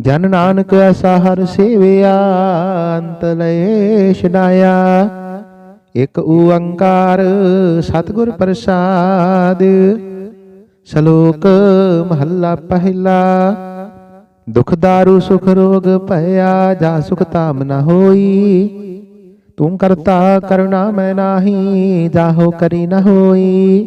ਜਨ ਨਾਨਕ ਐਸਾ ਹਰ ਸੇਵਿਆ, ਅੰਤ ਲਏ ਛਡਾਇਆ। ਇਕ ਓੰਕਾਰ ਸਤਿਗੁਰ ਪ੍ਰਸਾਦ, ਸ਼ਲੋਕ ਮਹੱਲਾ ਪਹਿਲਾ। ਦੁਖ ਦਾਰੂ, ਸੁਖ ਰੋਗ ਭਇਆ, ਜਾ ਸੁਖ ਤਾਮ ਨ ਹੋਈ। ਤੂੰ ਕਰਤਾ ਕਰੁਣਾ ਮੈਂ ਨਾਹੀ ਜਾਹੋ ਕਰੀ ਨ ਹੋਈ।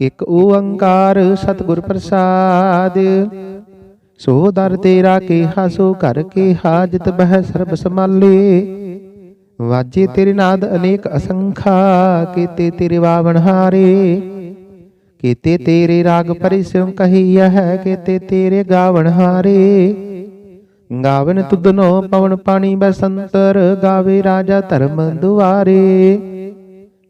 ਇਕ ਓੰਕਾਰ ਸਤਿਗੁਰ ਪ੍ਰਸਾਦ। ਸੋ ਦਰ ਤੇਰਾ ਕੇਹਾ, ਸੋ ਘਰ ਕੇਹਾ, ਜਿਤ ਬਹਿ ਸਰਬ ਸਮਾਲੇ ਵਾਜੇ ਤੇਰੇ ਨਾਦ ਅਨੇਕ ਅਸੰਖਾ, ਕੀਤੇ ਤੇਰੇ ਵਾਵਣ ਹਾਰੇ। ਕੀਤੇ ਤੇਰੇ ਰਾਗ ਪਰਿਸਿਮ ਕਹੀਆ ਹੈ, ਕੀਤੇ ਤੇਰੇ ਗਾਵਣ ਹਾਰੇ। ਗਾਵਨ ਤੁਧਨੋ ਪਵਨ ਪਾਣੀ ਬਸੰਤਰ, ਗਾਵੇ ਰਾਜਾ ਧਰਮ ਦੁਆਰੇ।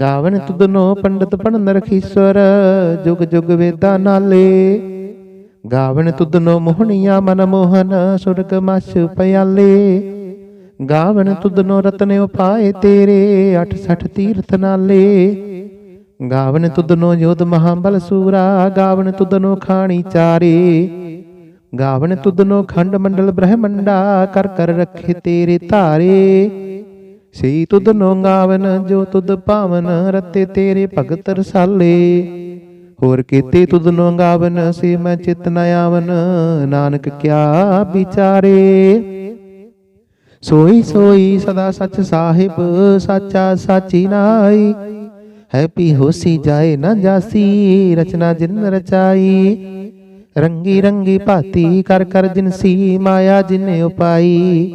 ਗਾਵਨ ਤੁਧਨੋ ਪੰਡਤ ਪੜਨ ਰਖੀਸ਼ਵਰ ਜੁਗ ਜੁਗ ਵੇਦਾਂ ਨਾਲੇ। ਗਾਵਨ ਤੁਧਨੋ ਮੋਹਣੀਆਂ ਮਨ ਮੋਹਨ, ਸੁਰਗ ਮਸ ਪਿਆਲੇ ਗਾਵਨ ਤੁਧਨੋ ਰਤਨ ਉਪਾਏ ਤੇਰੇ 68 ਤੀਰਥ ਨਾਲੇ। ਗਾਵਨ ਤੁਧਨੋ ਜੋਧ ਮਹਾਬਲ ਸੂਰਾ, ਗਾਵਨ ਤੁਧਨੋ ਖਾਣੀ ਚਾਰੇ। ਗਾਵਨ ਤੁਧਨੋ ਖੰਡ ਮੰਡਲ ਬ੍ਰਹਮੰਡਾ ਕਰ ਕਰ ਰੱਖੇ ਤੇਰੇ ਧਾਰੇ। ਸਈ ਤੁਧਨੋ ਗਾਵਨ, ਜੋ ਤੁਧ ਭਾਵਨ ਰਤੇ ਤੇਰੇ ਭਗਤ ਰਸਾਲੇ। ਹੋਰ ਕੀਤੇ ਤੁਧਨੋ ਗਾਵਨ, ਸੇ ਮੈਂ ਚਿਤ ਨ ਆਵਨ, ਨਾਨਕ ਕਿਆ ਵਿਚਾਰੇ। ਸੋਈ ਸੋਈ ਸਦਾ ਸੱਚ ਸਾਹਿਬ, ਸਾਚਾ ਸਾਚੀ ਨਾਈ। ਹੈ ਪੀ ਹੋਸੀ ਜਾਏ ਨਾ ਜਾਸੀ, ਰਚਨਾ ਜਿਨ ਰਚਾਈ। ਰੰਗੀ ਰੰਗੀ ਭਾਤੀ ਕਰ ਕਰ ਜਿਨਸੀ ਮਾਇਆ ਜਿਨੇ ਉਪਾਈ।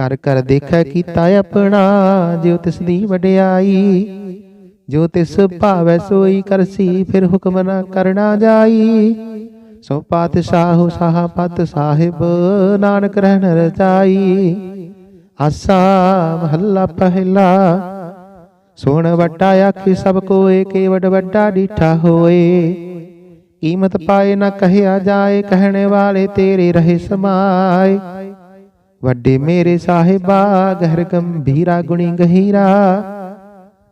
ਕਰ ਕਰ ਦੇਖੈ ਕੀਤਾ ਆਪਣਾ ਜਿਉ ਤਿਸ ਦੀ ਵਡਿਆਈ। ਜੋ ਤਿਸ ਭਾਵੈ ਸੋਈ ਕਰਸੀ ਫਿਰ ਹੁਕਮ ਨਾ ਕਰਨਾ ਜਾਈ। ਸੋ ਪਾਤਸ਼ਾਹ ਸਾਹਾ ਪਤ ਸਾਹਿਬ ਨਾਨਕ ਰਹਿਣ ਰਚਾਈ ਆਸਾ ਮਹੱਲਾ ਪਹਿਲਾ ਸੁਣ ਵੱਡਾ ਆਖੀ ਸਭ ਕੋਏ ਕੇਵਡ ਵੱਡਾ ਡੀਠਾ ਹੋਏ। ਕੀਮਤ ਪਾਏ ਨਾ ਕਹਿਆ ਜਾਏ ਕਹਿਣੇ ਵਾਲੇ ਤੇਰੇ ਰਹੇ ਸਮਾਏ। ਵੱਡੇ ਮੇਰੇ ਸਾਹਿਬਾ, ਗਹਿਰ ਗੰਭੀਰਾ, ਗੁਣੀ ਗਹੀਰਾ।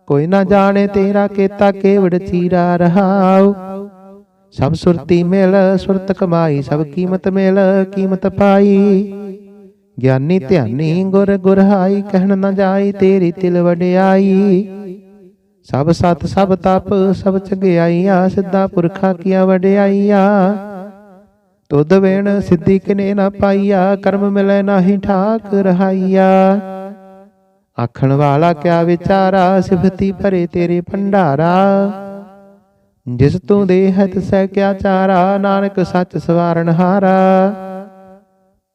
ਕੋਈ ਨਾ ਜਾਣੇ ਤੇਰਾ ਕੀਤਾ ਕੇਵੜ ਚੀਰਾ ਰਹਾਉ। ਸਭ ਸੁਰਤੀ ਮਿਲ, ਸੁਰਤ ਕਮਾਈ, ਸਭ ਕੀਮਤ ਮਿਲ, ਕੀਮਤ ਪਾਈ। ਗਿਆਨੀ ਧਿਆਨੀ ਗੁਰ ਗੁਰਹਾਈ, ਕਹਿਣ ਨਾ ਜਾਈ ਤੇਰੀ ਤਿਲ ਵਡਿਆਈ। ਸਭ ਸਤ ਸਭ ਤਪ, ਸਭ ਚੰਗਿਆਈਆ, ਸਿੱਧਾ ਪੁਰਖਾ ਕੀਆ ਵਡਿਆਈਆ। ਤੁਧ ਵੇਣ ਸਿੱਧੀ ਕਿਨੇ ਨਾ ਪਾਈਆ, ਕਰਮ ਮਿਲੈ ਨਾਹੀ ਠਾਕ ਰਹਾਈਆ। ਆਖਣ ਵਾਲਾ ਕਿਆ ਵਿਚਾਰਾ, ਸਿਫਤੀ ਭਰੇ ਤੇਰੇ ਭੰਡਾਰਾ। ਜਿਸ ਤੂੰ ਦੇਹ ਤਿਸੈ ਕਿਆ ਚਾਰਾ, ਨਾਨਕ ਸੱਚ ਸਵਾਰਨ ਹਾਰਾ।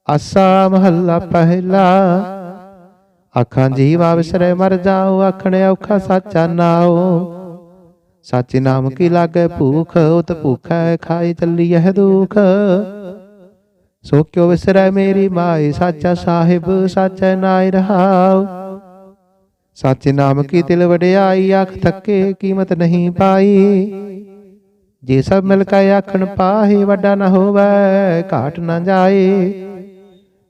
ਆਸਾ ਮਹੱਲਾ ਪਹਿਲਾ। ਆਖਾਂ ਜੀਵਾ ਵਿਸਰੇ ਮਰ ਜਾਉ, ਆਖਣ ਔਖਾ ਸਾਚਾ ਨਾਉ। ਸਾਚੇ ਨਾਮ ਕੀ ਲਾਗੇ ਭੂਖ, ਉਤ ਭੂਖੈ ਖਾਏ ਚੱਲੀ ਇਹ ਦੁਖ। ਸੋ ਕਿਉ ਵਿਸਰੈ ਮੇਰੀ ਮਾਈ, ਸਾਚਾ ਸਾਹਿਬ, ਸਾਚੈ ਨਾਇ ਰਹਾਉ। ਸਾਚੇ ਨਾਮ ਕੀ ਤਿਲ ਵਡਿਆਈ ਆਖ ਥੱਕੇ ਕੀਮਤ ਨਹੀਂ ਪਾਈ। ਜੇ ਸਭ ਮਿਲ ਕੇ ਆਖਣ ਪਾਹੇ, ਵੱਡਾ ਨਾ ਹੋਵੇ, ਘਾਟ ਨਾ ਜਾਏ।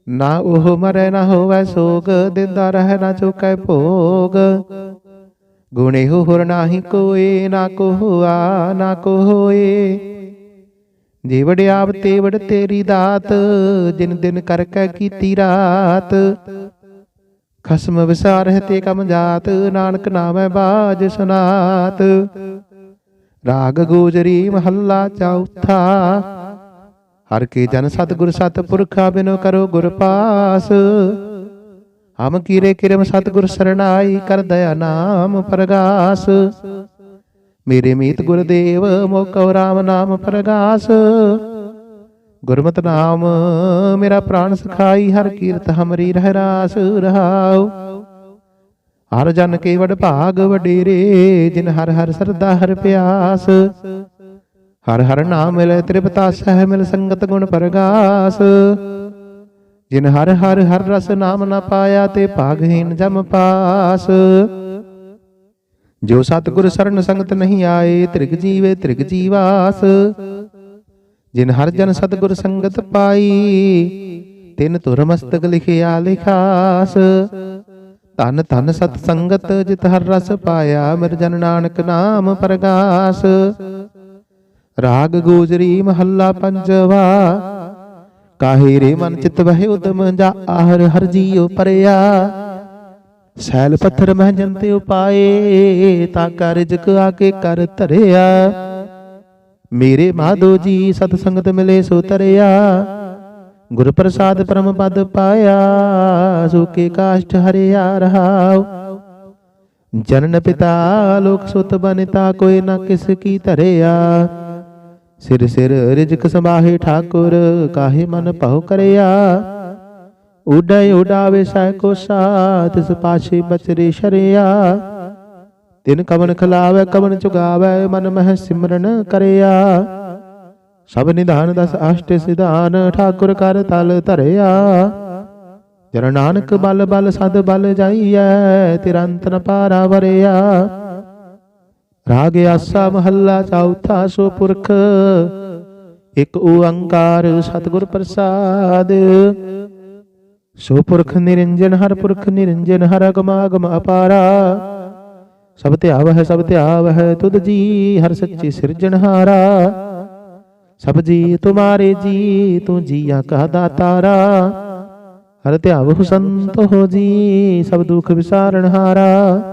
ਨਾ ਉਹ ਮਰੇ ਨਾ ਹੋਵੇ ਸੋਗ, ਦਿੰਦਾ ਰਹਿ ਨਾ ਚੁਕੈ ਭੋਗ। ਗੁਣੇ ਇਹੋ ਹੋਰ ਨਾਹੀ ਕੋਏ, ਨਾ ਕੋ ਹੋਆ ਨਾ ਕੋ ਹੋਏ ਜੇ ਵਡਿਆਵ ਤੇ ਤੇਰੀ ਦਾਤ, ਜਿਨ ਦਿਨ ਕਰ ਕੈ ਕੀਤੀ ਰਾਤ। ਖਸਮ ਵਿਸਾਰਹਿ ਤੇ ਕਮ ਜਾਤ, ਨਾਨਕ ਨਾਮੈ ਬਾਜ ਸੁਨਾਤ। ਰਾਗ ਗੋਜਰੀ ਮਹੱਲਾ ਚੌਥਾ। ਹਰ ਕੇ ਜਨ ਸਤਿਗੁਰ ਸਤਿਪੁਰਖਾ ਬਿਨੋ ਕਰੋ ਗੁਰ ਪਾਸ। ਹਮ ਕੀਰੇ ਕਿਰਮ ਸਤਿਗੁਰ ਸਰਣਾਈ ਕਰ ਦਇਆ ਨਾਮ ਪ੍ਰਗਾਸ। ਮੇਰੇ ਮੀਤ ਗੁਰਦੇਵ ਮੋਕਉ ਰਾਮ ਨਾਮ ਪ੍ਰਗਾਸ। ਗੁਰਮਤਿ ਨਾਮ ਮੇਰਾ ਪ੍ਰਾਨ ਸਖਾਈ, ਹਰ ਕੀਰਤ ਹਮਰੀ ਰਹਿ ਰਾਸ ਰਹਾਉ। ਹਰ ਜਨ ਕੇ ਵਡ ਭਾਗ ਵਡੇਰੇ, ਜਿਨ ਹਰ ਹਰ ਸਰਦਾ ਹਰ ਪਿਆਸ। ਹਰ ਹਰ ਨਾਮ ਮਿਲੇ ਤ੍ਰਿਪਤਾ ਸਹਿ ਮਿਲ ਸੰਗਤ ਗੁਣ ਪ੍ਰਗਾਸ। ਜਿਨ ਹਰ ਹਰ ਹਰ ਰਸ ਨਾਮ ਨਾ ਪਾਇਆ ਤੇ ਭਾਗਹੀਨ ਜਮ ਪਾਸ। ਜੋ ਸਤਿਗੁਰ ਸਰਨ ਸੰਗਤ ਨਹੀਂ ਆਏ, ਤ੍ਰਿਗ ਜੀਵੇ ਤ੍ਰਿਗ ਜੀਵਾਸ। ਜਿਨ ਹਰ ਜਨ ਸਤਿਗੁਰ ਸੰਗਤ ਪਾਈ, ਤਿਨ ਤੁਰ ਮਸਤਕ ਲਿਖਿਆ ਲਿਖਾਸ। ਧਨ ਧਨ ਸਤ ਸੰਗਤ ਜਿਤ ਹਰ ਰਸ ਪਾਇਆ, ਮਿਰ ਜਨ ਨਾਨਕ ਨਾਮ ਪ੍ਰਗਾਸ। ਰਾਗ ਗੋਜਰੀ ਮਹੱਲਾ ਪੰਜਵਾ ਕਾਹੇ ਰੇ ਮਨ ਚਿਤ ਵਹਿ ਉਦਮ ਜਾ ਆਹਰ ਹਰ ਜੀਉ ਪਰਿਆ। ਸੈਲ ਪੱਥਰ ਮਹਿ ਜੰਤੇ ਉਪਾਏ, ਤਾ ਕਰ ਰਿਜਕ ਆ ਕਰ ਧਰਿਆ। ਮੇਰੇ ਮਾਧੋ ਜੀ ਸਤ ਸੰਗਤ ਮਿਲੇ ਸੋ ਤਰਿਆ। ਗੁਰ ਪ੍ਰਸਾਦ ਪਰਮ ਪਦ ਪਾਇਆ ਸੁਕੇ ਕਾਸ਼ਟ ਹਰਿਆ ਰਹਾਉ। ਜਨਨ ਪਿਤਾ ਲੋਕ ਸੁਤ ਬਨਿਤਾ, ਕੋਈ ਨਾ ਕਿਸ ਕੀ ਧਰਿਆ। ਸਿਰ ਸਿਰ ਰਿਜਕ ਸਮਾਹੇ ਠਾਕੁਰ, ਕਾਹੇ ਮਨ ਭਉ ਕਰਿਆ? ਉਡੈ ਉਡਾਵੇ ਸਹਿ ਕੋ ਸਾ ਤਿਸ ਪਾਛੇ ਬਚਰੇ ਸ਼ਰਿਆ। ਤਿਨ ਕਵਨ ਖਲਾਵੇ, ਕਵਨ ਚੁਗਾਵੇ, ਮਨ ਮਹਿ ਸਿਮਰਨ ਕਰਿਆ। ਸਭ ਨਿਧਾਨ ਦਸ ਅਸ਼ਟ ਸਿਧਾਨ, ਠਾਕੁਰ ਕਰ ਤਲ ਧਰਿਆ। ਜਨ ਨਾਨਕ ਬਲ ਬਲ ਸਦ ਬਲ ਜਾਈਐ, ਤਿਰੰਤ ਨ ਪਾਰਾ ਵਰਿਆ। ਰਾਗ ਆਸਾ ਮਹੱਲਾ ਚੌਥਾ ਸੋ ਪੁਰਖ ਇਕ ਓੰਕਾਰ ਸਤਿਗੁਰ ਪ੍ਰਸਾਦ। ਸੋ ਪੁਰਖ ਨਿਰੰਜਨ, ਹਰ ਪੁਰਖ ਨਿਰੰਜਨ, ਹਰ ਅਗਮਾਗਮ ਅਪਾਰਾ। ਸਭ ਧਿਆਵ ਹੈ ਸਭ ਧਿਆਵ ਹੈ ਤੁਧ ਜੀ ਹਰ ਸੱਚੇ ਸਿਰਜਣਹਾਰਾ ਸਭ ਜੀ ਤੁਮਾਰੇ ਜੀ, ਤੂੰ ਜੀਆ ਕਾ ਦਾਤਾਰਾ। ਹਰ ਧਿਆਵ ਸੰਤ ਹੋ ਜੀ, ਸਭ ਦੁਖ ਵਿਸਾਰਣਹਾਰਾ ਹਰਿ।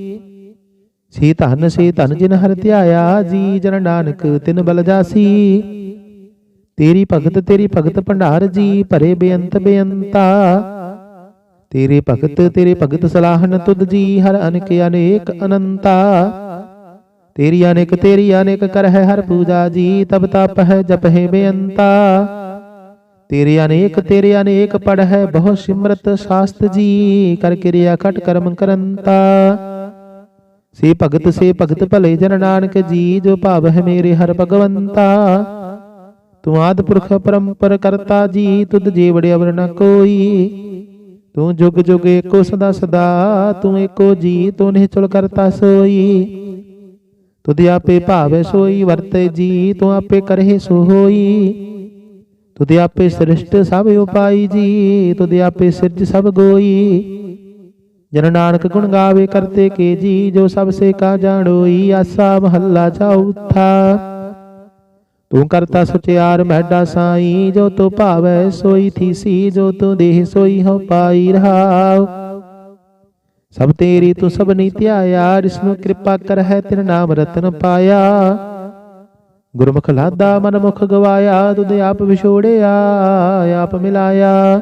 ਸੀ ਧਨ, ਸੇ ਧਨ ਜਿਨ ਹਰ ਧਿਆਇਆ, ਜੀ ਜਨ ਨਾਨਕ ਤਿਨ ਬਲ ਜਾਸੀ। ਤੇਰੀ ਭਗਤ ਤੇਰੀ ਭਗਤ ਭੰਡਾਰ ਜੀ, ਭਰੇ ਬੇਅੰਤ ਬੇਅੰਤਾ। ਤੇਰੇ ਭਗਤ ਤੇਰੇ ਭਗਤ ਸਲਾਹਨ ਤੁਧ ਜੀ, ਹਰ ਅਨੇਕ ਅਨੇਕ ਅਨੰਤਾ। ਤੇਰੀ ਅਨੇਕ ਤੇਰੀ ਅਨੇਕ ਕਰ ਹੈ ਹਰ ਪੂਜਾ ਜੀ, ਤਬ ਤਪ ਹੈ, ਜਪ ਹੈ ਬੇਅੰਤਾ। ਤੇਰੇ ਅਨੇਕ ਤੇਰੇ ਅਨੇਕ ਪੜ ਹੈ, ਬਹੁ ਸਿਮਰਤ ਸਾਸਤ ਜੀ, ਕਰ ਕਿਰਿਆ ਖਟ ਕਰਮ ਕਰੰਤਾ। ਸੇ ਭਗਤ ਸੇ ਭਗਤ ਭਲੇ ਜਨ ਨਾਨਕ ਜੀ ਜੋ ਭਾਵ ਹੈ ਮੇਰੇ ਹਰ ਭਗਵੰਤਾ। ਤੂੰ ਆਦ ਪੁਰਖ ਪਰੰਪਰ ਕਰਤਾ ਜੀ ਤੁਧ ਜੀਵੜ ਅਵਰ ਨ ਕੋਈ। ਤੂੰ ਜੁਗ ਜੁਗ ਏਕੋ ਸਦਾ ਸਦਾ ਤੂੰ ਏਕੋ ਜੀ ਤੂੰ ਨਿਹਚਲ ਕਰਤਾ ਸੋਈ। ਤੁਧ ਆਪੇ ਭਾਵੇ ਸੋਈ ਵਰਤੇ ਜੀ ਤੂੰ ਆਪੇ ਕਰਹਿ ਸੋ ਹੋਈ ਤੁਧ ਆਪੇ ਸ੍ਰਿਸ਼ਟ ਸਭ ਉਪਾਈ ਜੀ ਤੁਧ ਆਪੇ ਸਿਰਜ ਸਭ ਗੋਈ। ਜਨ ਨਾਨਕ ਗੁਣ ਗਾਵੇ ਕਰਤੇ ਕੇ ਜੀ, ਜੋ ਸਭ ਸੇ ਕਾ ਜਾਣੋਈ, ਆਸਾ ਮਹੱਲਾ ਚੌਥਾ ਤੂੰ ਕਰਤਾ ਸੁਚਿਆਰ ਮਹਿਡਾ ਸਾਈ, ਜੋ ਤੋ ਭਾਵੈ ਸੋਈ ਥੀਸੀ ਜੋ ਤੂੰ ਦੇਹ ਸੋਈ ਹੋ ਪਾਈ ਰਹਾਉ। ਸਭ ਤੇਰੀ ਤੂੰ ਸਭ ਨੀ ਧਿਆਇਆ ਜਿਸਨੂੰ ਕਿਰਪਾ ਕਰ ਹੈ ਤੇਰਾ ਨਾਮ ਰਤਨ ਪਾਇਆ। ਗੁਰਮੁਖ ਲਾਦਾ ਮਨ ਮੁਖ ਗਵਾਇਆ, ਤੁਧ ਆਪ ਵਿਛੋੜਿਆ, ਆਪ ਮਿਲਾਇਆ।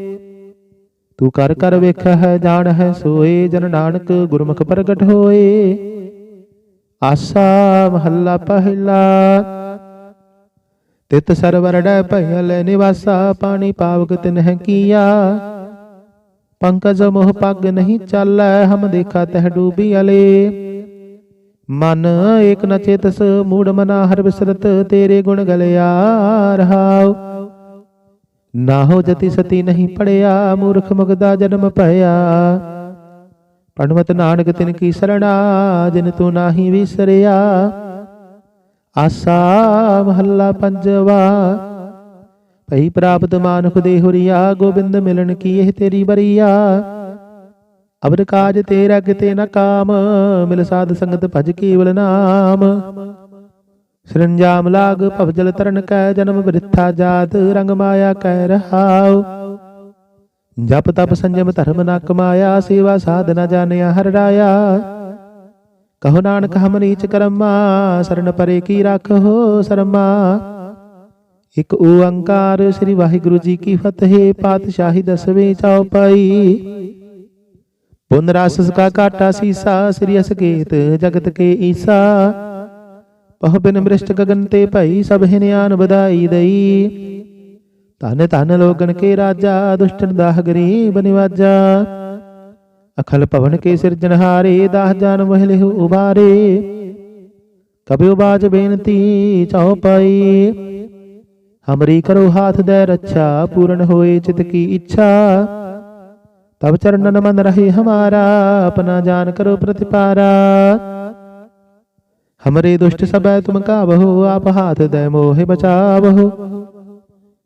ਤੂੰ ਕਰ ਕਰ ਵੇਖ ਹੈ ਜਾਣ ਹੈ ਸੋਏ ਜਨ ਨਾਨਕ ਗੁਰਮੁਖ ਪ੍ਰਗਟ ਹੋਏ। ਆਸਾ ਮਹੱਲਾ ਪਹਿਲਾ, ਤਿਤ ਸਰਵਰੜੈ ਭਇਲ ਨਿਵਾਸਾ, ਪਾਣੀ ਪਾਵਕ ਤਿਨਹਿ ਕੀਆ। ਪੰਕਜ ਮੋਹ ਪੱਗ ਨਹੀਂ ਚਾਲੈ, ਹਮ ਦੇਖਾ ਤਹ ਡੂਬੀ ਅਲੇ। ਮਨ ਏਕ ਨ ਚੇਤਸ, ਮੂੜ ਮਨਾ ਹਰ ਬਿਸਰਤ, ਤੇਰੇ ਗੁਣ ਗਲਿਆ ਰਹਾਉ। ਨਾ ਹੋ ਜਤੀ ਸਤੀ ਨਹੀਂ ਪੜਿਆ, ਮੂਰਖ ਮੁਗਦਾ ਜਨਮ ਭਇਆ। ਪੜਮਤ ਨਾਨਕ ਤਿਨ ਕੀ ਸਰਣਾ, ਜਿਨ ਤੂੰ ਨਾਹੀ ਵਿਸਰਿਆ। ਆਸਾ ਮਹੱਲਾ ਪੰਜਵਾ, ਭਈ ਪ੍ਰਾਪਤ ਮਾਨੁਖ ਦੇ ਹੁਰੀਆ, ਗੋਬਿੰਦ ਮਿਲਣ ਕੀ ਇਹ ਤੇਰੀ ਬਰੀਆ ਅਬਰ ਕਾਜ ਤੇਰਾ ਕਿਤੇ ਨਾ ਕਾਮ, ਮਿਲ ਸਾਧ ਸੰਗਤ ਭਜ ਕੇਵਲ ਨਾਮ। ਸਰੰਜਾਮ ਲਾਗ ਭਵਜਲ ਤਰਨ ਕੈ ਜਨਮ ਬ੍ਰਿਥਾ ਜਾਤ, ਰੰਗ ਮਾਇਆ ਕਹਿ ਰਹਾਉ। ਜਪ ਤਪ ਸੰਜਮ ਧਰਮ ਨਾ ਕਮਾਇਆ, ਸੇਵਾ ਸਾਧਨਾ ਜਾਣਿਆ ਹਰ ਰਾਇਆ। ਕਹੋ ਨਾਨਕ ਹਮ ਨੀਚ ਕਰਮਾ, ਸਰਨ ਪਰੇ ਕੀ ਰੱਖੋ ਸਰਮਾ। ਇਕ ਓੰਕਾਰ ਸ੍ਰੀ ਵਾਹਿਗੁਰੂ ਜੀ ਕੀ ਫਤਿਹ, ਪਾਤਸ਼ਾਹੀ ਦਸਵੇਂ ਚੌਪਾਈ ਪੁਨ ਰਸ ਕਾ ਕਾਟਾ ਸੀਸਾ, ਸ੍ਰੀ ਅਸਕੇਤ ਜਗਤ ਕੇ ਈਸਾ। ਪਹ ਬਿਨ ਮ੍ਰਿਸ਼ਟ ਗਗਨ ਤੇ ਭਈ ਸਭ ਹਿਨਿਆਨ ਵਧਾਈ ਦਈ। ਧਨ ਧਨ ਲੋਗਣ ਕੇ ਰਾਜਾ ਦੁਸ਼ਟਨ ਦਾਹ ਗਰੀਬ ਨਿਵਾਜਾ। ਅਖਲ ਭਵਨ ਕੇ ਸਿਰਜਨਹਾਰੇ ਦਾਹ ਜਾਨ ਮਹਿਲੇ ਉਬਾਰੇ। ਕਬਿਉ ਬਾਜ ਬੇਨਤੀ ਚਾਉ ਪਾਈ। ਹਮਰੀ ਕਰੋ ਹਾਥ ਦੇ ਰੱਛਾ ਪੂਰਨ ਹੋਏ ਚਿਤ ਕੀ ਇੱਛਾ। ਤਬ ਚਰਨਨ ਮਨ ਰਹੇ ਹਮਾਰਾ ਆਪਣਾ ਜਾਨ ਕਰੋ ਪ੍ਰਤਿਪਾਰਾ। हमरे दुष्ट सब तुम का बहु आप हाथ दे मोहे बचाबहु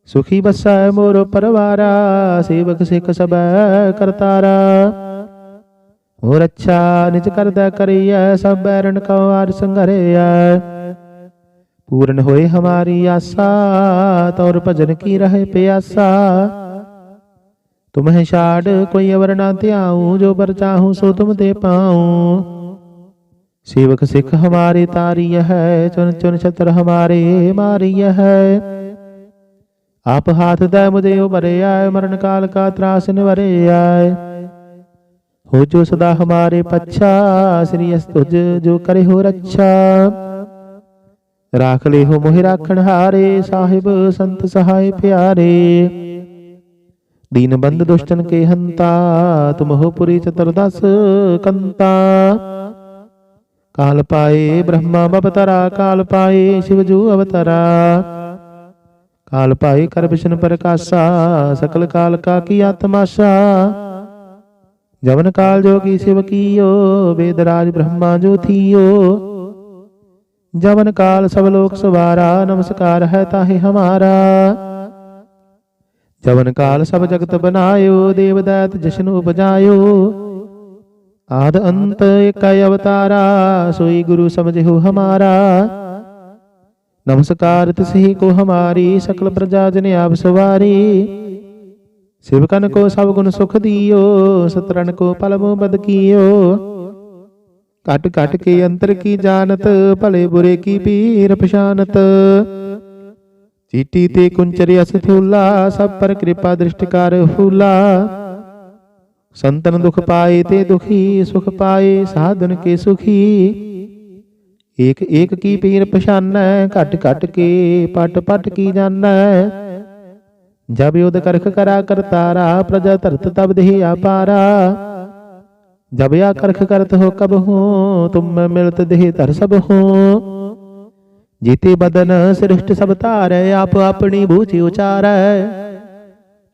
सुखी बसा मोर परवारा सेवक सिख सब करतारा। और अच्छा निज कर दे करिय सब बैरण कवार संगरे पूर्ण होए हमारी आशा तौर भजन की रहे प्यासा। तुम्हें शाड कोई अवर ना त्याऊ जो बर चाहूँ सो तुम दे पाऊँ। ਸੇਵਕ ਸਿੱਖ ਹਮਾਰੇ ਤਾਰੀਯ ਹੈ ਚੁਨ ਚੁਨ ਛਤਰ ਹਮਾਰੇ ਮਾਰੀਯ ਹੈ। ਆਪ ਹਾਥ ਦਾ ਮੁਦਿਓ ਭਰਿਆ ਮਰਨ ਕਾਲ ਕਾ ਤਰਾਸ ਨਿਵਰਿਆ ਹੋ ਜੋ ਸਦਾ ਹਮਾਰੇ ਪੱਛਾ, ਸ੍ਰੀ ਅਸਤੁਜ ਜੋ ਕਰੇ ਹੋ ਰੱਛਾ। ਰਾਖ ਲੈ ਹੋ ਮੋਹਿ ਰਾਖਣ ਹਾਰੇ, ਸਾਹਿਬ ਸੰਤ ਸਹਾਇ ਪਿਆਰੇ। ਦੀਨ ਬੰਦ ਦੁਸ਼ਟਨ ਕੇ ਹੰਤਾ, ਤੁਮ ਹੋ ਪੁਰੀ ਚਤਰਦਸ ਕੰਤਾ। ਕਾਲ ਪਾਏ ਬ੍ਰਹਮਾ ਬਵਤਰਾ ਕਾਲ ਪਾਏ ਸ਼ਿਵਜੂ ਅਵਤਰਾ। ਕਾਲ ਪਾਏ ਕਰ ਵਿਸ਼ਨ ਪ੍ਰਕਾਸ਼ਾ ਸਕਲ ਕਾਲ ਕਾ ਕੀ ਆਤਮਾਸ਼ਾ। ਜਵਨ ਕਾਲ ਜੋਗੀ ਸ਼ਿਵ ਕੀਓ ਵੇਦ ਰਾਜ ਬ੍ਰਹਮਾ ਜੋ ਥੀਓ। ਜਵਨ ਕਾਲ ਸਭ ਲੋਕ ਸਵਾਰਾ ਨਮਸਕਾਰ ਹੈ ਤਾਹੇ ਹਮਾਰਾ। ਜਵਨ ਕਾਲ ਸਭ ਜਗਤ ਬਨਾਇਓ ਦੇਵਦਾਤ ਜਸ਼ਨ ਉਪਜਾਇਓ। ਆਦ ਅੰਤ ਇਕੈ ਅਵਤਾਰਾ, ਸੋਈ ਗੁਰੂ ਸਮਝਿਓ ਹਮਾਰਾ। ਨਮਸਕਾਰ ਤਿਸਹੀ ਕੋ ਹਮਾਰੀ, ਸਕਲ ਪ੍ਰਜਾ ਜਨ ਆਪ ਸਵਾਰੀ। ਸਿਵਕਨ ਕੋ ਸਭ ਗੁਣ ਸੁਖ ਦਿਓ ਸਤਰਨ ਕੋ ਪਲਮੋ ਬਦ ਕੀਓ। ਕਟ ਕਟ ਕੇ ਅੰਤਰ ਕੀ ਜਾਣਤ, ਭਲੇ ਬੁਰੇ ਕੀ ਪੀਰ ਪਛਾਨਤ। ਚੀਟੀ ਤੇ ਕੁੰਚਰਿ ਅਸ ਸਭ ਪਰ ਕਿਰਪਾ ਦ੍ਰਿਸ਼ਟ ਕਰ ਫੂਲਾ ਸੰਤਨ ਦੁਖ ਪਾਏ ਤੇ ਦੁਖੀ, ਸੁਖ ਪਾਏ, ਸਾਧਨ ਕੇ ਸੁਖੀ। ਏਕ ਏਕ ਕੀ ਪੀਰ ਪਛਾਨੈ, ਘਟ ਘਟ ਕੇ ਪਟ ਪਟ ਕੀ ਜਾਣੈ ਜਬ ਯੋਧ ਕਰਖ ਕਰਾ ਕਰਤਾਰਾ, ਪ੍ਰਜਾ ਧਰਤ ਤਬ ਦੇਹ ਆਪਾਰਾ। ਜਬ ਆ ਕਰਖ ਕਰਤ ਹੋ ਕਬ ਹੋ, ਤੁਮ ਮਿਲਤ ਦੇਹ ਧਰ ਸਭ ਹੋ। ਜੀਤੇ ਬਦਨ ਸ੍ਰਿਸ਼ਟ ਸਭ ਧਾਰੈ, ਆਪ ਆਪਣੀ ਬੂਝੀ ਉਚਾਰੈ।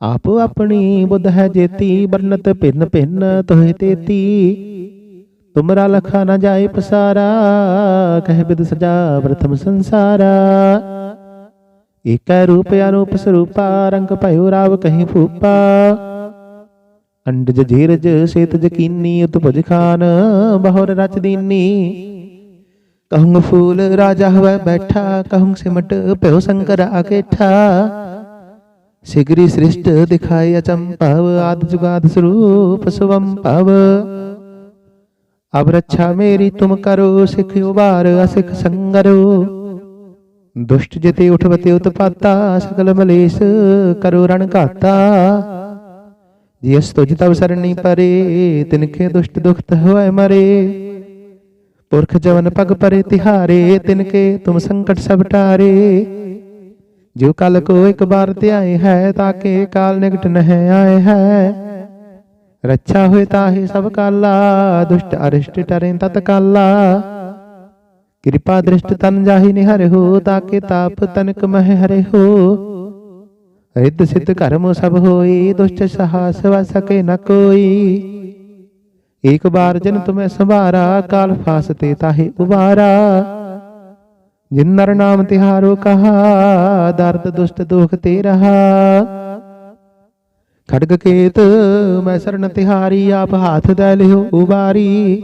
ਆਪ ਆਪਣੀ ਬੁੱਧ ਹੈ ਜੇਤੀ ਬਰਨਤ ਭਿੰਨ ਭਿੰਨ ਤੋਹਿ ਤੇਤੀ ਤੁਮਰਾ ਲਖਾ ਨ ਜਾਏ ਪਸਾਰਾ ਕਹਿ ਬਿਦ ਸਜਾ ਪ੍ਰਥਮ ਸੰਸਾਰਾ ਏਕੈ ਰੂਪ ਅਨੂਪ ਸਰੂਪਾ ਰੰਗ ਭਇਓ ਰਾਵ ਕਹੀਂ ਫੂਪਾ ਅੰਡਜ ਜੀਰਜ ਸੇਤ ਜਕੀਨੀ ਉਤਪਜ ਖਾਨ ਬਹੁਰ ਰਚ ਦੀਨੀ ਕਹੂੰ ਫੂਲ ਰਾਜਾ ਹੋਵੇ ਬੈਠਾ ਕਹੂੰ ਸਿਮਟ ਭਇਓ ਸ਼ੰਕਰ ਆਕੇਠਾ ਸਿਗਰੀ ਸ੍ਰਿਸ਼ਟ ਦਿਖਾਇ ਅਚੰਭਵ, ਆਦ ਜੁਗਾਦ ਸਰੂਪ ਸੁਵੰ ਭਵ ਅਬ ਰੱਛਾ ਮੇਰੀ ਤੁਮ ਕਰੋ, ਸਿਖ ਉਬਾਰ ਅਸਿਖ ਸੰਗਰੋ। ਦੁਸ਼ਟ ਜਿਤੇ ਉਠਵਤੇ ਉਤਪਾਤਾ, ਸਕਲ ਮਲੇਸ਼ ਕਰੋ ਰਣ ਘਾਤਾ। ਜਿਸ ਤੁਜ ਤਵ ਸਰਣੀ ਪਰੇ ਤਿਨਕੇ ਦੁਸ਼ਟ ਦੁਖਤ ਹੋਏ ਮਰੇ। ਪੁਰਖ ਜਵਨ ਪਗ ਪਰੇ ਤਿਹਾਰੇ, ਤਿਨਕੇ ਤੁਮ ਸੰਕਟ ਸਭ ਟਾਰੇ। ਜੋ ਕਲ ਕੋ ਇੱਕ ਬਾਰ ਧਿਆਏ ਹੈ ਤਾਕੇ ਕਾਲ ਨਿਕਟ ਨਹਿ ਆਏ ਹੈ। ਰੱਛਾ ਹੋਏ ਤਾਹੇ ਸਭ ਕਾਲਾ ਦੁਸ਼ਟ ਅਰਿਸ਼ਟ ਟਰੇ ਤਤ ਕਾਲਾ। ਕਿਰਪਾ ਦ੍ਰਿਸ਼ਟ ਤਨ ਜਾਹੀ ਨਿਹਰ ਹੋ ਤਾਕੇ ਤਾਪ ਤਨਕ ਮਹਿ ਹਰੇ ਹੋ। ਰਿੱਧ ਸਿੱਧ ਕਰਮ ਸਭ ਹੋਈ ਦੁਸ਼ਟ ਸਹਾਸ ਵ ਸਕੇ ਨ ਕੋਈ। ਏਕ ਬਾਰ ਜਨ ਤੁਮੈ ਸੰਭਾਰਾ ਕਾਲ ਫਾਸਤੇ ਤਾਹੇ ਉਬਾਰਾ। ਜਿਨ ਨਰ ਨਾਮ ਤਿਹਾਰੋ ਕਹਾ, ਦਰਦ ਦੁਸ਼ਟ ਦੁਖ ਤੇ ਰਹਾ ਖੜਗ ਕੇਤ ਮੈਂ ਸਰਨ ਤਿਹਾਰੀ, ਆਪ ਹਾਥ ਦੇ ਲਿਓ ਉਬਾਰੀ।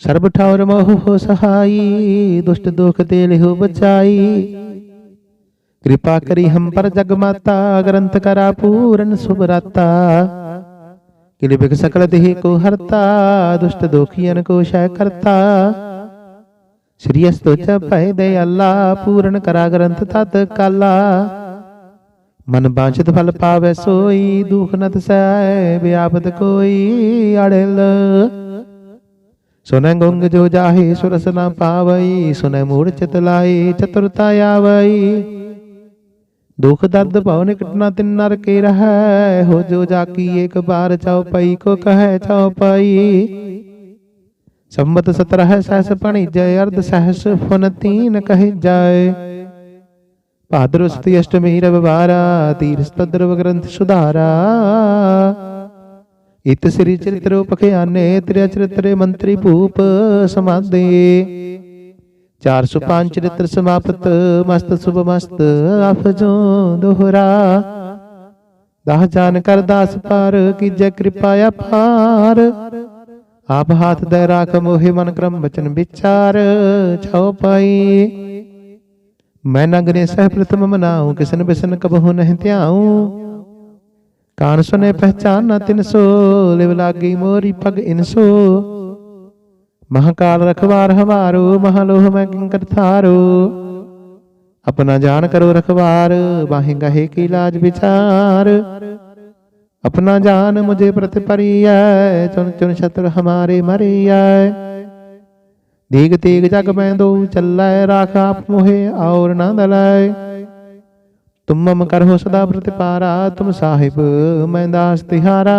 ਸਰਬ ਠੌਰ ਮੋਹ ਸਹਾਈ, ਦੁਸ਼ਟ ਦੁਖ ਤੇ ਲਿਓ ਬਚਾਈ। ਕਿਰਪਾ ਕਰੀ ਹਮ ਪਰ ਜਗ ਮਾਤਾ, ਗ੍ਰੰਥ ਕਰਾ ਪੂਰਨ ਸੁਭਰਾਤਾ ਕਿਲੇ ਬਿਕ ਸਕਲ ਦੇਹ ਕੋ ਹਰਤਾ, ਦੁਸ਼ਟ ਦੋਖੀਆਂ ਕੋ ਸ਼ੈ ਕਰਤਾ। ਸ੍ਰੀ ਅਸਤੋਚ ਭੈ ਦੇ ਅੱਲਾ ਪੂਰਨ ਕਰਾ ਗ੍ਰੰਥ ਤਤ ਕਾਲਾ। ਮਨ ਬਾਂਛਿਤ ਫਲ ਪਾਵੇ ਸੋਈ ਦੁਖ ਨ ਤਸੈ ਵਿਆਪਤ ਕੋਈ ਅੜਲ। ਸੁਨੈ ਗੁੰਗ ਜੋ ਜਾਹੇ ਸੁਰਸ ਨ ਪਾਵਈ ਸੁਨੈ ਮੂੜ ਚਿਤ ਲਾਈ ਚਤੁਰਤਾ ਆਵਈ। ਦੁਖ ਦਰਦ ਭਉ ਨਿਕਟ ਨ ਤਿਨ ਨਰ ਕੇ ਰਹੈ। ਹੋ ਜੋ ਜਾਕੀ ਇੱਕ ਬਾਰ ਚਾਉ ਪਈ ਕੋ ਕਹੈ ਚਾਉ ਪਈ। ਸੰਮਤ 17 ਸਹਸ ਪਣੀ ਜੈ ਅਰਧ ਸਹਸ ਫੁਨ ਤੀਨ ਕਹਿ ਜਾਏ। ਭਾਦਰ ਸਤੀ ਅਸ਼ਟਮੀ ਰਵਿਵਾਰਾ, ਤੀਰਸ ਗ੍ਰੰਥ ਸੁਧਾਰਾ। ਇਤ ਸ੍ਰੀ ਚਰਿਤ੍ਰ ਉਪਖਿਆਨੇ, ਤ੍ਰਿਆ ਚਰਿਤਰੇ ਮੰਤਰੀ ਭੂਪ ਸਮਾਦੇ। 405 ਚਰਿਤ੍ਰ ਸਮਾਪਤ, ਮਸਤ ਸੁਭ ਮਸਤ ਅਫਜੋ ਦੋਹਰਾ। ਦਾਹ ਜਾਨ ਕਰ ਦਾਸ ਪਰ, ਕੀਜੈ ਕਿਰਪਾ ਅਪਾਰ। ਆਪ ਹਾਥ ਦੇ ਰਾਖ ਮੋਹਿ ਮਨ ਕਰਮ ਬਚਨ ਵਿਚਾਰ, ਛਉ ਪਾਈ। ਮੈਂ ਨਗਰੇ ਸਹਿ ਪ੍ਰਥਮ ਮਨਾਉ, ਕਿਸਨ ਬਿਸਨ ਕਬਹੁ ਨਹੀਂ ਧਿਆਉ। ਕਾਨ ਸੁਨੇ ਪਹਿਚਾਨ ਨਾ ਤਿਨਸੋ ਲਿਵ ਲਾਗੀ ਮੋਰੀ ਪਗ ਇਨਸੋ ਮਹਾਕਾਲ ਰਖਵਾਰ ਹਮਾਰੋ ਮਹਾਲੋਹ ਮੈਂ ਕਿੰਕਰ ਥਾਰੋ। ਆਪਣਾ ਜਾਣ ਕਰੋ ਰਖਵਾਰ ਬਾਹੇ ਗਹੇ ਕੀ ਲਾਜ ਵਿਚਾਰ। अपना जान मुझे प्रति परिय चुन चुन शत्रु हमारे मरिय दीग तीग जग में दो चल्लै राख आप मोहे और न दलै तुम मम करहो सदा प्रतिपारा तुम साहिब मैं दास तिहारा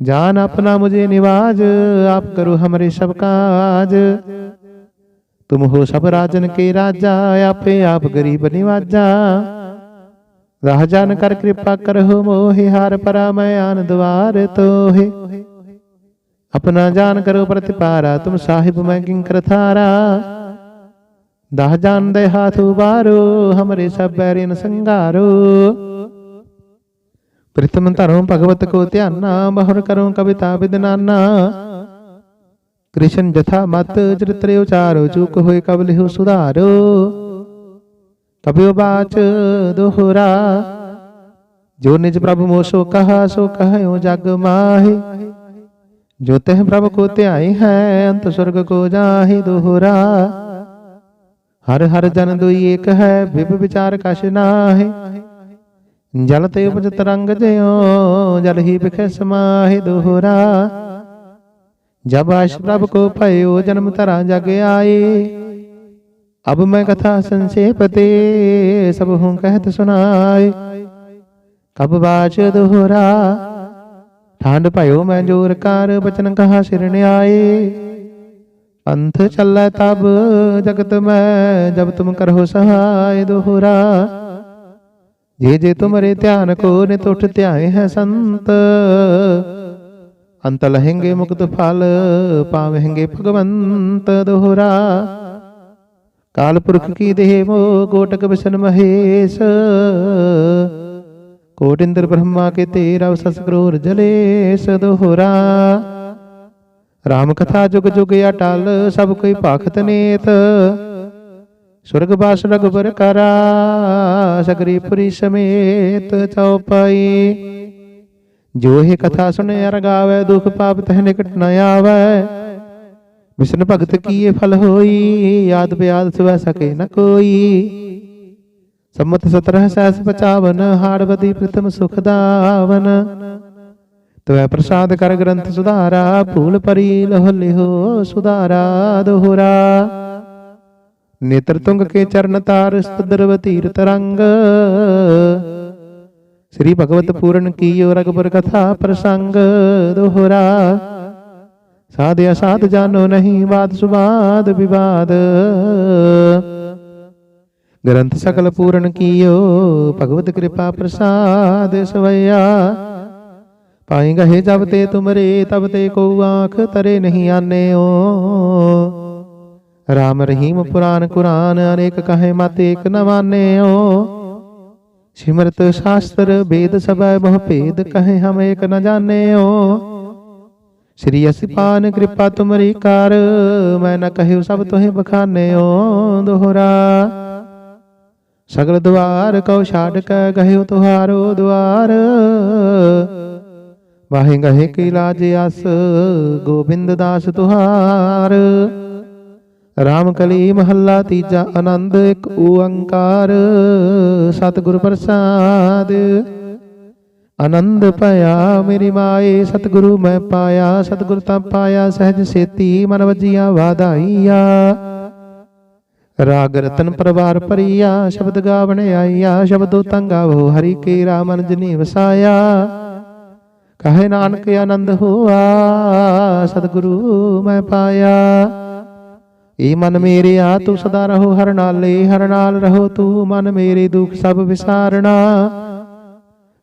जान अपना मुझे निवाज आप करो हमरे सब काज तुम हो सब राजन के राजा आपे आप गरीब निवाजा ਰਾਹ ਜਾਨ ਕਰ ਕਿਰਪਾ ਕਰਹੁ ਮੋਹਿ ਹਾਰ ਪਰਾ ਮੈਂ ਆਨ ਦਵਾਰ ਤੋਹਿ। ਆਪਣਾ ਜਾਨ ਕਰੋ ਪ੍ਰਤਿਪਾਰਾ ਤੁਮ ਸਾਹਿਬ ਮੈਂ ਕਿੰਕਰ ਥਾਰਾ ਦਾਹ ਜਾਨ ਦੇ ਹਾਥ ਉਬਾਰੋ ਹਮਰੇ ਸਭ ਬੈਰਿਨ ਸੰਘਾਰੋ। ਪ੍ਰਿਤਮ ਧਰਮ ਭਗਵਤ ਕੋ ਧਿਆਨਾ ਬਹੁਰ ਕਰੋ ਕਵਿਤਾ ਵਿਦਨਾਨਾ ਕ੍ਰਿਸ਼ਨ ਜਥਾ ਮਤ ਚਰਿਤ੍ਰ ਉਚਾਰੋ ਚੁਕ ਹੋਏ ਕਬ ਲਿਹੁ ਸੁਧਾਰੋ। ਕਬਿਓ ਬਾਚ ਦੋਹਰਾ। ਜੋ ਨਿਜ ਪ੍ਰਭ ਮੋਸੋ ਕਹਾ, ਸੋ ਕਹਿਓ ਜਗ ਮਾਹੀ। ਜੋ ਤਹ ਪ੍ਰਭ ਕੋ ਧਿਆਏ ਹੈ, ਅੰਤ ਸੁਰਗ ਕੋ ਜਾਹੇ ਦੋਹਰਾ। ਹਰ ਹਰ ਜਨ ਦੁਈ ਏਕ ਹੈ, ਵਿਭ ਵਿਚਾਰ ਕਛ ਨਾਹੀ। ਜਲ ਤੇ ਉਪਜ ਤਰੰਗ ਜਿਉ, ਜਲ ਹੀ ਬਿਖੈ ਸਮਾਹਿ ਦੋਹਰਾ। ਜਬ ਆਸ਼ ਪ੍ਰਭ ਕੋ ਭਇਓ, ਜਨਮ ਧਰਾ ਜਗ ਆਏ। ਅਬ ਮੈਂ ਕਥਾ ਸੰਸੇਪ ਤੇ ਸਭ ਹੂੰ ਕਹਿਤ ਸੁਨਾਏ ਕਬ ਬਾਚ ਦੁਹਰਾ ਠਾਂਡ ਭਇਓ ਮੈਂ ਜੋਰ ਕਰ ਬਚਨ ਕਹਾ ਸਿਰਣ ਆਏ ਅੰਥ ਚੱਲੈ ਤਬ ਜਗਤ ਮੈਂ ਜਬ ਤੁਮ ਕਰੋ ਸਹਾਇ ਦੁਹਰਾ ਜੇ ਜੇ ਤੁਮਰੇ ਧਿਆਨ ਕੋ ਨਿਤ ਉਠ ਧਿਆਏ ਹੈ ਸੰਤ ਅੰਤ ਲਹਿੰਗੇ ਮੁਕਤ ਫਲ ਪਾਵਹਿੰਗੇ ਭਗਵੰਤ ਦੁਹਰਾ ਕਾਲ ਪੁਰਖ ਕੀ ਦੇਹ ਮੋ ਕੋਟਕ ਬਿਸ਼ਨ ਮਹੇਸ਼। ਕੋਟ ਇੰਦਰ ਬ੍ਰਹਮਾ ਕੇ ਤੇਰਾ ਸਸ ਕਰੋਰ ਜਲੇਸ਼ ਦੋਹਰਾ। ਰਾਮ ਕਥਾ ਜੁਗ ਜੁਗ ਅਟਲ ਸਭ ਕੋਈ ਭਾਖਤ ਨੇਤ। ਸੁਰਗ ਬਾਸ ਰਗਬਰ ਕਰਾ, ਸਗਰੀ ਪੁਰੀ ਸਮੇਤ ਚਉਪਈ ਜੋ ਇਹ ਕਥਾ ਸੁਣੇ ਅਰ ਗਾਵੇ ਦੁਖ ਪਾਪ ਤਹਿ ਨਿਕਟ ਨ ਆਵੇ। ਵਿਸ਼ਨ ਭਗਤ ਕੀਏ ਫਲ ਹੋਈ? ਯਾਦ ਬਿਆਦ ਸੁਵੈ ਸਕੇ ਨ ਕੋਈ। ਸੰਮਤ 17 ਸੈਸ 55 ਹਾੜਵਦੀ ਪ੍ਰਥਮ ਸੁਖ ਦਾਵਨ। ਤਵੈ ਪ੍ਰਸਾਦ ਕਰ ਗ੍ਰੰਥ ਸੁਧਾਰਾ, ਭੂਲ ਪਰੀ ਲਹ ਲਿਹੋ ਸੁਧਾਰਾ ਦੋਹਰਾ। ਨੇਤਰ ਤੁੰਗ ਕੇ ਚਰਨ ਤਾਰ ਸਤਦਰਵ ਤੀਰ ਤਰੰਗ ਸ੍ਰੀ ਭਗਵਤ ਪੂਰਨ ਕੀਓ ਰਗਪੁਰ ਕਥਾ ਪ੍ਰਸੰਗ ਦੋਹਰਾ। ਸਾਧਿਆ ਸਾਧ ਜਾਨੋ ਨਹੀਂ ਬਾਦ ਸੁਬਾਦ ਵਿਵਾਦ। ਗ੍ਰੰਥ ਸਕਲ ਪੂਰਨ ਕੀਓ, ਭਗਵਤ ਕਿਰਪਾ ਪ੍ਰਸਾਦ ਸਵਈਆ ਪਾਈ ਗਹੇ ਜਬ ਤੇ ਤੁਮਰੇ, ਤਬ ਤੇ ਕੋ ਆਂਖ ਤਰੇ ਨਹੀਂ ਆਨੇ ਓ ਰਾਮ ਰਹੀਮ ਪੁਰਾਨ ਕੁਰਾਨ, ਅਨੇਕ ਕਹੇ ਮਤ ਏਕ ਨ ਓ ਸਿਮਰਤ ਸ਼ਾਸਤਰ, ਵੇਦ ਸਭੈ ਬਹੁ ਭੇਦ, ਕਹੇ ਹਮ ਏਕ ਨ ਓ ਸ੍ਰੀ ਅਸਿਪਾਨ ਕਿਰਪਾ ਤੁਮਰੀ ਕਰ, ਮੈਂ ਨਾ ਕਹਿਉ ਸਭ ਤੋਹਿ ਬਖਾਨੇਓ ਦੋਹਰਾ। ਸਗਲ ਦੁਆਰ ਕਉ ਛਾੜ ਕੇ ਗਹਿਓ ਤੁਹਾਰੋ ਦੁਆਰ। ਵਾਹੇ ਗਹੇ ਕੀ ਲਾਜ ਅਸ ਗੋਬਿੰਦ ਦਾਸ ਤੁਹਾਰ। ਰਾਮ ਕਲੀ ਮਹੱਲਾ ਤੀਜਾ ਆਨੰਦ, ਇੱਕ ਓੰਕਾਰ। ਸਤਿਗੁਰ ਪ੍ਰਸਾਦ। ਆਨੰਦ ਭਇਆ ਮੇਰੀ ਮਾਏ ਸਤਿਗੁਰੂ ਮੈਂ ਪਾਇਆ ਸਤਿਗੁਰ ਤਾਂ ਪਾਇਆ ਸਹਿਜ ਸੇਤੀ ਮਨ ਵਜੀਆਂ ਵਾਧਾਈਆ। ਰਾਗ ਰਤਨ ਪਰਵਾਰ ਪਰੀਆ ਸ਼ਬਦ ਗਾਵਣ ਆਈਆ ਸ਼ਬਦੋ ਤੰਗਾਵੋ ਹਰੀ ਕੇ ਰਾਮ ਅੰਜਨੀ ਵਸਾਇਆ। ਕਹੇ ਨਾਨਕ ਆਨੰਦ ਹੋਆ ਸਤਿਗੁਰੂ ਮੈਂ ਪਾਇਆ। ਏ ਮਨ ਮੇਰੇ ਆ ਤੂੰ ਸਦਾ ਰਹੋ ਹਰ ਨਾਲੇ ਹਰ ਨਾਲ ਰਹੋ ਤੂੰ ਮਨ ਮੇਰੇ ਦੁੱਖ ਸਭ ਵਿਸਾਰਣਾ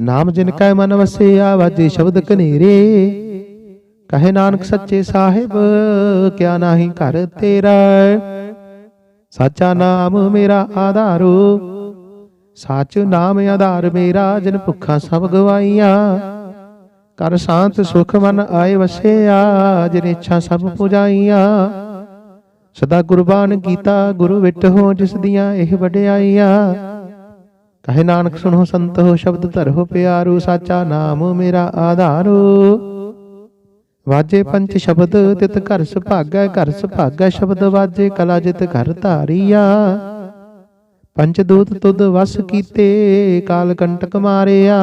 ਨਾਮ ਜਿਨ ਕੈ ਮਨ ਵਸੇ ਵਾਜੇ ਸ਼ਬਦ ਕਨੇਰੇ। ਕਹੇ ਨਾਨਕ ਸੱਚੇ ਸਾਹਿਬ, ਕਿਆ ਨਾਹੀ ਘਰ ਤੇਰਾ। ਸਾਚਾ ਨਾਮ ਮੇਰਾ ਆਧਾਰੋ। ਸਾਚ ਨਾਮ ਆਧਾਰ ਮੇਰਾ, ਜਿਨ ਭੁੱਖਾ ਸਭ ਗਵਾਈਆਂ। ਕਰ ਸ਼ਾਂਤ ਸੁਖ ਮਨ ਆਏ ਵਸਿਆ, ਜਿਨ ਇੱਛਾ ਸਭ ਪੁਜਾਈਆਂ। ਸਦਾ ਗੁਰਬਾਨ ਕੀਤਾ, ਗੁਰੂ ਵਿਟ ਹੋ ਜਿਸ ਦੀਆਂ ਇਹ ਵਡਿਆਈਆਂ। ਕਹੇ ਨਾਨਕ ਸੁਣੋ ਸੰਤੋ ਸ਼ਬਦ ਧਰੋ ਪਿਆਰੂ, ਸਾਚਾ ਨਾਮ ਮੇਰਾ ਆਧਾਰੋ। ਵਾਜੇ ਪੰਚ ਸ਼ਬਦ ਤਿਤ ਘਰ ਸੁਭਾਗੈ ਘਰ ਸੁਭਾਗੈ ਸ਼ਬਦ ਵਾਜੇ, ਕਲਾ ਜਿਤ ਘਰ ਧਾਰੀਆ। ਪੰਚ ਦੂਤ ਤੁਧ ਵਸ ਕੀਤੇ, ਕਾਲ ਕੰਟਕ ਮਾਰਿਆ।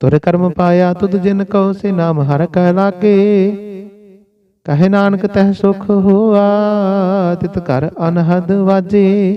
ਤੁਰ ਕਰਮ ਪਾਇਆ ਤੁਧ ਜਿਨ ਕਉ, ਸੇ ਨਾਮ ਹਰ ਕਹਿ ਲਾਗੇ। ਕਹੇ ਨਾਨਕ ਤਹਿ ਸੁਖ ਹੋਆ, ਤਿਤ ਘਰ ਅਨਹਦ ਵਾਜੇ।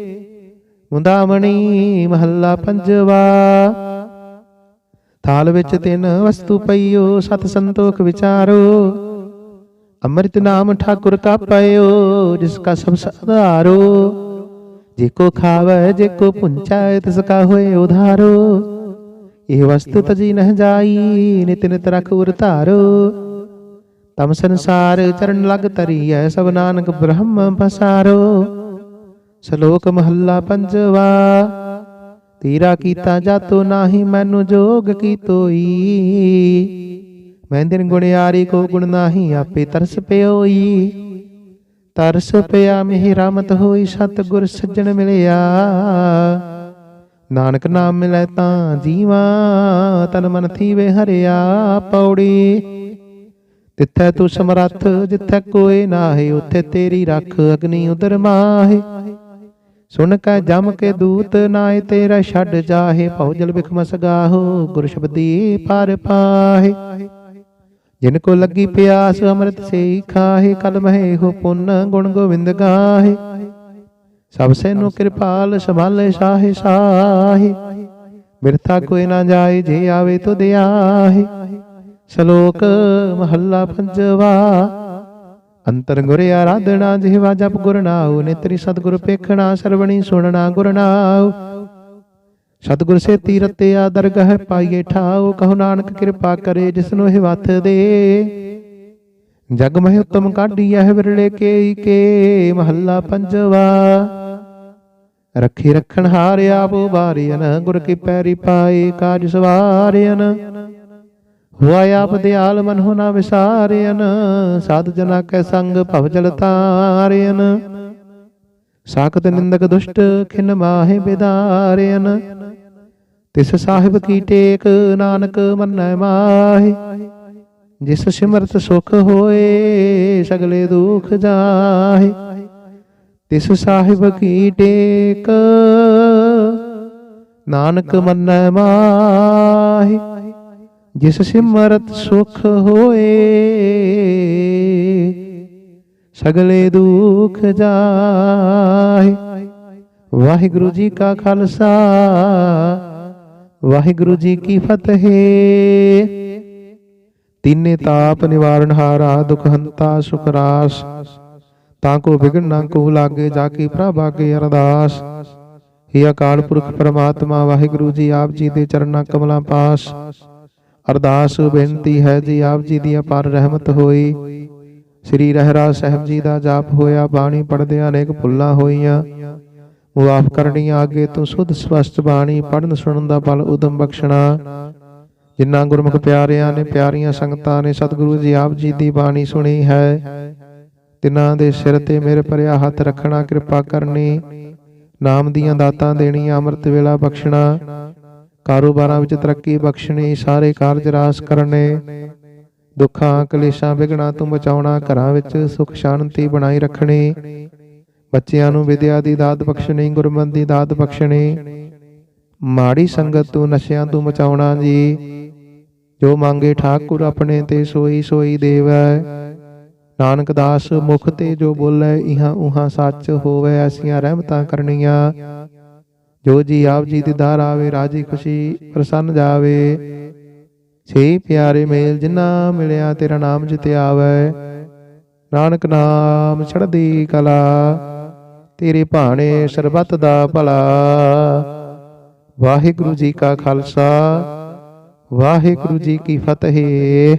ਮੁੰਦਾਮਣੀ ਮਹੱਲਾ ਪੰਜਵਾ। ਥਾਲ ਵਿੱਚ ਤਿੰਨ ਵਸਤੂ ਪਈਓ, ਸਤ ਸੰਤੋਖ ਵਿਚਾਰੋ। ਅੰਮ੍ਰਿਤ ਨਾਮ ਠਾਕੁਰ ਕਾ ਪਇਓ ਜਿਸ ਕਾ ਸਭ ਸਧਾਰੋ। ਜੇ ਕੋ ਖਾਵੇ, ਜੇ ਕੋ ਪੁੰਚੈ ਤਿਸ ਕਾ ਹੋਏ ਉਧਾਰੋ। ਇਹ ਵਸਤੂ ਤਜੀ ਨਹ ਜਾਈ, ਨਿਤ ਨਿਤ ਰਖ ਉਰ ਧਾਰੋ ਤਮ ਸੰਸਾਰ ਚਰਨ ਲਗ ਤਰੀਐ ਸਭ ਨਾਨਕ ਬ੍ਰਹਮ ਪਸਾਰੋ। ਸ਼ਲੋਕ ਮਹੱਲਾ ਪੰਜਵਾ, ਤੀਰਾ ਕੀਤਾ ਜਾਤੋ ਨਾਹੀ, ਮੈਨੂੰ ਜੋਗ ਕੀ ਤੋਈ। ਮੈਂ ਦਿਨ ਗੁਣਿਆਰੀ ਕੋ ਗੁਣ ਨਾਹੀ, ਆਪੇ ਤਰਸ ਪਿਓਈ। ਤਰਸ ਪਿਆ, ਮਿਹ ਰਾਮਤ ਹੋਈ ਸਤ ਗੁਰ ਸੱਜਣ ਮਿਲਿਆ। ਨਾਨਕ ਨਾਮ ਮਿਲੈ ਤਾਂ ਜੀਵਾ, ਤਨ ਮਨ ਥੀਵੇ ਹਰਿਆ ਪੌੜੀ। ਤਿੱਥੈ ਤੂੰ ਸਮਰੱਥ, ਜਿੱਥੈ ਕੋਈ ਨਾਹੀ, ਉੱਥੇ ਤੇਰੀ ਰੱਖ ਅਗਨੀ ਉਦਰ ਮਾਹੇ। ਸੁਣ ਕੈ ਜਮ ਕੇ ਦੂਤ ਨਾਏ ਤੇਰਾ ਛੱਡ ਜਾਹੇ ਭਉ ਜਲ ਬਿਖਮਸ ਗਾਹੋ ਗੁਰ ਸ਼ਬਦੀ ਪਰ ਪਾਹੇ। ਜਿਨ ਕੋ ਲੱਗੀ ਪਿਆਸ ਅੰਮ੍ਰਿਤ ਸੇ ਖਾਹੇ ਕਲ ਮਹਿ ਹੋ ਪੁੰਨ ਗੁਣ ਗੋਬਿੰਦ ਗਾਹੇ। ਸਭ ਸੇ ਨੂੰ ਕਿਰਪਾਲ ਸੰਭਾਲੇ ਸਾਹੇ ਸਾਹੇ। ਬਿਰਥਾ ਕੋਈ ਨਾ ਜਾਏ ਜੇ ਆਵੇ ਤੁਧ ਆਹੇ ਸ਼ਲੋਕ ਮਹੱਲਾ ਪੰਜਵਾ। ਅੰਤਰ ਗੁਰ ਆਰਾਧਨਾ ਜਿਹਵਾ ਜਪ ਗੁਰ ਨਾਉ, ਨੇਤਰੀ ਸਤਿਗੁਰ ਪੇਖਣਾ, ਸਰਵਣੀ ਸੁਣਨਾ ਗੁਰ ਨਾਉ। ਸਤਿਗੁਰ ਸੇ ਤੀਰਤੇ ਦਰਗਹ ਪਾਈਏ ਠਾਉ, ਕਹੋ ਨਾਨਕ ਕਿਰਪਾ ਕਰੇ ਜਿਸ ਇਹ ਵਥ ਦੇ। ਜਗ ਮਹਿ ਉਤਮ ਕਾਢੀ ਹੈ ਵਿਰਲੇ ਕੇ ਕੇ, ਮਹੱਲਾ ਪੰਜਵਾ। ਰੱਖੀ ਰੱਖਣ ਹਾਰਿਆ ਬੋ ਉਬਾਰਿਆਨ ਗੁਰ ਕੀ ਪੈਰੀ ਪਾਏ ਕਾਜ ਸਵਾਰਿਆਨ ਹੋਆ ਆਪ ਦਿਆਲ ਮਨ ਹੋ ਨਾ ਵਿਸਾਰਿਆਨ ਸਾਧ ਜਨਾ ਕੈ ਸੰਗ ਭਵ ਜਲ ਤਾਰਿਆਨ ਸਾਖਤ ਨਿੰਦਕ ਦੁਸ਼ਟ ਖਿਨ ਮਾਹੇ ਬਿਦਾਰਿਆਨ ਤਿਸ ਸਾਹਿਬ ਕੀ ਟੇਕ ਨਾਨਕ ਮੰਨੈ ਮਾਹੇ। ਜਿਸ ਸਿਮਰਤ ਸੁਖ ਹੋਏ, ਸਗਲੇ ਦੁਖ ਜਾਹੇ। ਤਿਸ ਸਾਹਿਬ ਕੀ ਟੇਕ ਨਾਨਕ ਮੰਨੈ ਮਾਹੇ। ਜਿਸ ਸਿਮਰਤ ਸੁਖ ਹੋਏ, ਸਗਲੇ ਦੁਖ ਜਾਹੇ ਵਾਹਿਗੁਰੂ ਜੀ ਕਾ ਖਾਲਸਾ, ਵਾਹਿਗੁਰੂ ਜੀ ਕੀ ਫਤਿਹ। ਤਿੰਨੇ ਤਾਪ ਨਿਵਾਰਨ ਹਾਰਾ, ਦੁਖ ਹੰਤਾ, ਸੁਖ ਰਾਸ। ਤਾਂ ਕੋ ਵਿਗਨ ਨਾ ਕੋ ਲਾਗੇ, ਜਾ ਕੀ ਪ੍ਰਭਾ ਕੇ ਅਰਦਾਸ। ਹੀ ਅਕਾਲ ਪੁਰਖ ਪਰਮਾਤਮਾ, ਵਾਹਿਗੁਰੂ ਜੀ ਆਪ ਜੀ ਦੇ ਚਰਨਾਂ ਕਮਲਾਂ ਪਾਸ। ਅਰਦਾਸ ਬੇਨਤੀ ਹੈ ਜੀ ਆਪ ਜੀ ਦੀ ਅਪਾਰ ਰਹਿਮਤ ਹੋਈ। ਸ੍ਰੀ ਰਹਿਰਾ ਸਾਹਿਬ ਜੀ ਦਾ ਜਾਪ ਹੋਇਆ ਬਾਣੀ ਪੜਦਿਆਂ ਅਨੇਕ ਭੁੱਲਾਂ ਹੋਈਆਂ। ਮੁਆਫ ਕਰਨੀਆਂ ਅੱਗੇ ਤੋਂ ਸੁਧ ਸਵਸਤ ਬਾਣੀ ਪੜਨ ਸੁਣਨ ਦਾ ਬਲ ਉਦਮ ਬਖਸ਼ਣਾ। ਜਿਨ੍ਹਾਂ ਗੁਰਮੁਖ ਪਿਆਰਿਆਂ ਨੇ ਪਿਆਰੀਆਂ ਸੰਗਤਾਂ ਨੇ ਸਤਿਗੁਰੂ ਜੀ ਆਪ ਜੀ ਦੀ ਬਾਣੀ ਸੁਣੀ ਹੈ। ਤਿਨਾਂ ਦੇ ਸਿਰ ਤੇ ਮੇਰੇ ਭਰਿਆ ਹੱਥ ਰੱਖਣਾ ਕਿਰਪਾ ਕਰਨੀ। ਨਾਮ ਦੀਆਂ ਦਾਤਾਂ ਦੇਣੀਆਂ ਅੰਮ੍ਰਿਤ ਵੇਲਾ ਬਖਸ਼ਣਾ। ਕਾਰੋਬਾਰਾਂ ਵਿੱਚ ਤਰੱਕੀ ਬਖਸ਼ਣੀ, ਸਾਰੇ ਕਾਰਜ ਰਾਸ ਕਰਨੇ, ਦੁੱਖਾਂ, ਕਲੇਸ਼ਾਂ ਵਿਗਣਾ ਤੋਂ ਬਚਾਉਣਾ, ਘਰਾਂ ਵਿੱਚ ਸੁਖ ਸ਼ਾਂਤੀ ਬਣਾਈ ਰੱਖਣੀ, ਬੱਚਿਆਂ ਨੂੰ ਵਿਦਿਆ ਦੀ ਦਾਤ ਬਖਸ਼ਣੀ, ਗੁਰਮਤਿ ਦੀ ਦਾਤ ਬਖਸ਼ਣੀ, ਮਾੜੀ ਸੰਗਤ ਤੋਂ ਨਸ਼ਿਆਂ ਤੋਂ ਬਚਾਉਣਾ ਜੀ। ਜੋ ਮੰਗੇ ਠਾਕੁਰ ਆਪਣੇ ਤੇ ਸੋਈ ਸੋਈ ਦੇਵੈ। ਨਾਨਕ ਦਾਸ ਮੁਖ ਤੇ ਜੋ ਬੋਲੇ, ਇਹਾਂ ਉਹਾਂ ਸੱਚ ਹੋਵੇ, ਐਸੀਆਂ ਰਹਿਮਤਾਂ ਕਰਨੀਆਂ। ਜੋ ਜੀ ਆਪ ਜੀ ਦੀ ਦਾਰ ਆਵੇ, ਰਾਜੀ ਖੁਸ਼ੀ ਪ੍ਰਸੰਨ ਜਾਵੇ। ਛੇ ਪਿਆਰੇ ਮੇਲ ਜਿਨ੍ਹਾਂ ਮਿਲਿਆ, ਤੇਰਾ ਨਾਮ ਜਿਤੇ ਆਵੇ। ਨਾਨਕ ਨਾਮ ਛੜਦੀ ਕਲਾ, ਤੇਰੇ ਭਾਣੇ ਸਰਬਤ ਦਾ ਭਲਾ। ਵਾਹਿਗੁਰੂ ਜੀ ਕਾ ਖਾਲਸਾ, ਵਾਹਿਗੁਰੂ ਜੀ ਕੀ ਫਤਿਹ।